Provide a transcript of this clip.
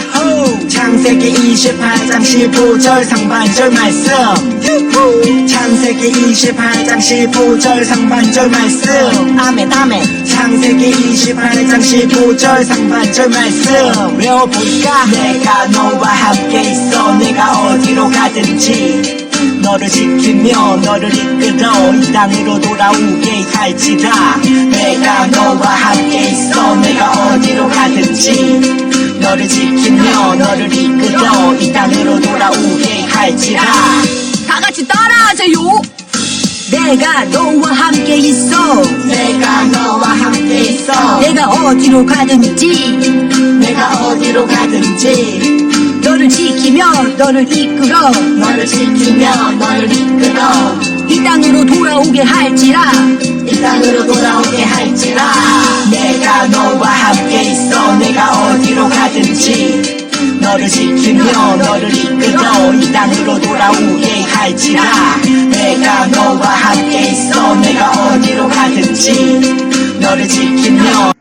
야호 창세기 28장 15절 상반절 말씀. 유후. 창세기 28장 15절 상반절 말씀. 아멘 아멘. 창세기 28장 15절 상반절 말씀. 외워볼까 내가 너와 함께 있어 내가 어디로 가든지. 너를 지키며 너를 이끌어 이 땅으로 돌아오게 할지라. 내가 너와 함께 너를 지키며 너를 이끌어 이 땅으로 돌아오게 할지라 다 같이 따라하세요. 내가 너와 함께 있어. 내가 너와 함께 있어 내가 어디로 가든지 내가 어디로 가든지 너를 지키며 너를 이끌어 너를 지키며 너를 이끌어 이 땅으로 돌아오게 할지라. 이 땅으로 돌아오게 너를 지키며 너를 이끌어 이 땅으로 돌아오게 할지라. 내가 너와 함께 있어 내가 어디로 가든지 너를 지키며